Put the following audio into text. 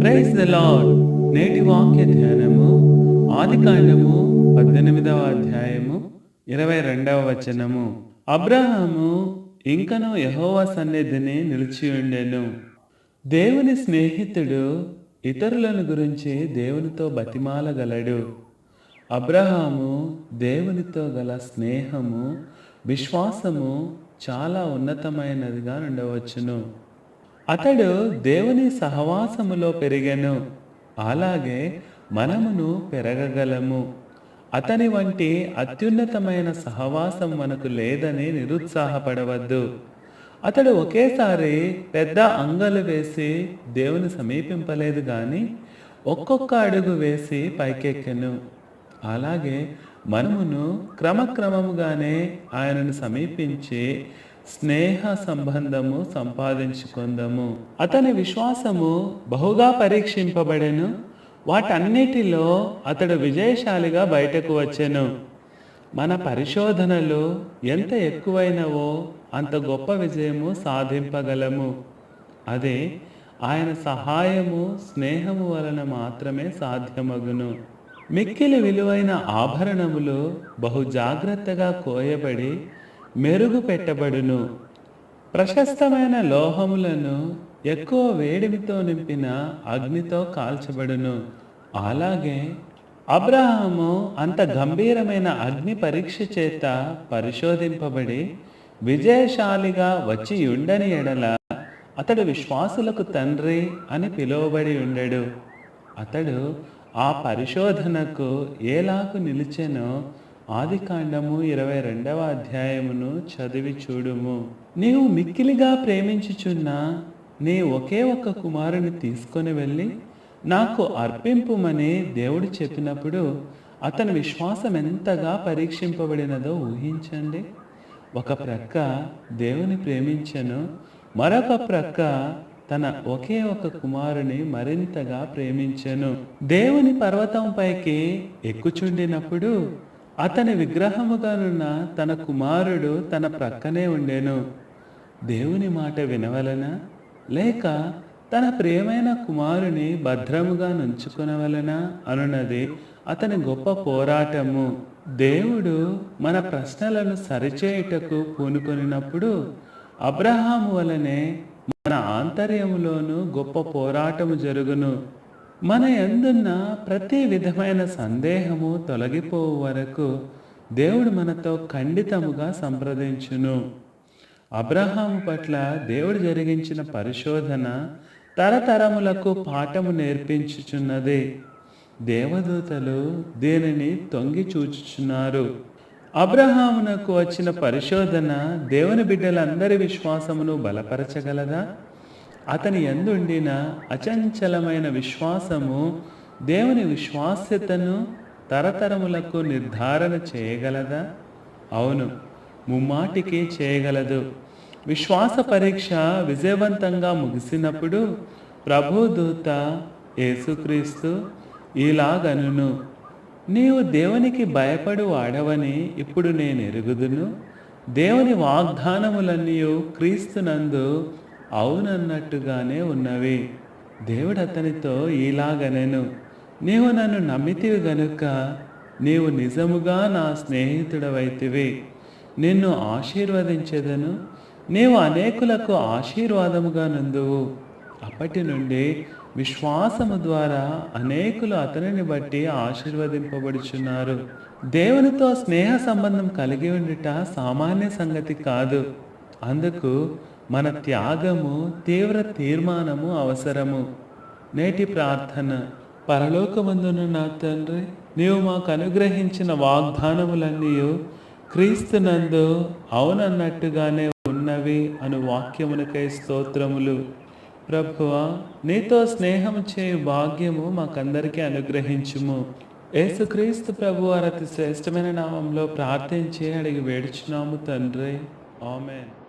Praise the lord నేటి వాక్య ధ్యానము ఆదికాండము పద్దెనిమిదవ అధ్యాయము ఇరవై రెండవ వచనము. అబ్రహాము ఇంకను యహోవా సన్నిధిని నిలిచి ఉండెను. దేవుని స్నేహితుడు ఇతరులను గురించి దేవునితో బతిమాలగలడు. అబ్రహాము దేవునితో గల స్నేహము విశ్వాసము చాలా ఉన్నతమైనదిగా ఉండవచ్చును. అతడు దేవుని సహవాసములో పెరిగెను. అలాగే మనమును పెరగగలము. అతని వంటి అత్యున్నతమైన సహవాసం మనకు లేదని నిరుత్సాహపడవద్దు. అతడు ఒకేసారి పెద్ద అంగలు వేసి దేవుని సమీపింపలేదు కానీ ఒక్కొక్క అడుగు వేసి పైకెక్కెను. అలాగే మనమును క్రమక్రమముగానే ఆయనను సమీపించి స్నేహ సంబంధము సంపాదించుకుందాము. అతని విశ్వాసము బహుగా పరీక్షింపబడెను. వాటన్నిటిలో అతడు విజయశాలిగా బయటకు వచ్చెను. మన పరిశోధనలు ఎంత ఎక్కువైనవో అంత గొప్ప విజయము సాధింపగలము. అదే ఆయన సహాయము స్నేహము వలన మాత్రమే సాధ్యమగును. మిక్కిలి విలువైన ఆభరణములు బహు జాగ్రత్తగా కోయబడి మెరుగు పెట్టబడును ప్రశస్తమైన లోహములను ఎక్కువ వేడిమితో నింపిన అగ్నితో కాల్చబడును. అలాగే అబ్రహాము అంత గంభీరమైన అగ్ని పరీక్ష చేత పరిశోధింపబడి విజయశాలిగా వచ్చి ఉండని ఎడల అతడు విశ్వాసులకు తండ్రి అని పిలువబడి ఉండడు. అతడు ఆ పరిశోధనకు ఏలాకు నిలిచెనో ఆది కాండము ఇరవై రెండవ అధ్యాయమును చదివి చూడుము. నీవు మిక్కిలిగా ప్రేమించుచున్న నీ ఒకే ఒక్క కుమారుని తీసుకొని వెళ్ళి నాకు అర్పింపుమని దేవుడు చెప్పినప్పుడు అతని విశ్వాసం ఎంతగా పరీక్షింపబడినదో ఊహించండి. ఒక ప్రక్క దేవుని ప్రేమించను మరొక ప్రక్క తన ఒకే ఒక కుమారుని మరింతగా ప్రేమించెను. దేవుని పర్వతం పైకి ఎక్కుచుండినప్పుడు అతని విగ్రహముగానున్న తన కుమారుడు తన ప్రక్కనే ఉండెను. దేవుని మాట వినవలన? లేక తన ప్రియమైన కుమారుని భద్రముగా నుంచుకునవలన? అనున్నది అతని గొప్ప పోరాటము. దేవుడు మన ప్రశ్నలను సరిచేయుటకు పూనుకొనినప్పుడు అబ్రహాము వలనే మన ఆంతర్యములోనూ గొప్ప పోరాటము జరుగును. మన ఎందున్న ప్రతి విధమైన సందేహము తొలగిపోవు వరకు దేవుడు మనతో ఖండితముగా సంప్రదించును. అబ్రహాము పట్ల దేవుడు జరిగించిన పరిశోధన తరతరములకు పాఠము నేర్పించుచున్నది. దేవదూతలు దీనిని తొంగి చూచుచున్నారు. అబ్రహామునకు వచ్చిన పరిశోధన దేవుని బిడ్డలందరి విశ్వాసమును బలపరచగలదా? అతని ఎందుండిన అచంచలమైన విశ్వాసము దేవుని విశ్వాస్యతను తరతరములకు నిర్ధారణ చేయగలదా? అవును ముమ్మాటికి చేయగలదు. విశ్వాస పరీక్ష విజయవంతంగా ముగిసినప్పుడు ప్రభుదూత యేసుక్రీస్తు ఇలాగనును నీవు దేవునికి భయపడు వాడవని ఇప్పుడు నేను ఎరుగుదును దేవుని వాగ్దానములన్నీ క్రీస్తునందు అవునన్నట్టుగానే ఉన్నవి. దేవుడు అతనితో ఇలాగనెను నీవు నన్ను నమ్మితివి గనుక నీవు నిజముగా నా స్నేహితుడవైతివి. నిన్ను ఆశీర్వదించెదను. నీవు అనేకులకు ఆశీర్వాదముగా నందువు. అప్పటి నుండి విశ్వాసము ద్వారా అనేకులు అతనిని బట్టి ఆశీర్వదింపబడుచున్నారు. దేవునితో స్నేహ సంబంధం కలిగి ఉండుట సామాన్య సంగతి కాదు. అందుకు మన త్యాగము తీవ్ర తీర్మానము అవసరము. నేటి ప్రార్థన. పరలోకమందున నా తండ్రి నీవు మాకు అనుగ్రహించిన వాగ్దానములన్నీ క్రీస్తునందు అవునన్నట్టుగానే ఉన్నవి అను వాక్యమునకై స్తోత్రములు. ప్రభువా నీతో స్నేహం చేయు భాగ్యము మాకందరికీ అనుగ్రహించుము. యేసుక్రీస్తు ప్రభు అతి శ్రేష్టమైన నామంలో ప్రార్థించి అడిగి వేడుచున్నాము తండ్రి. ఆమెన్.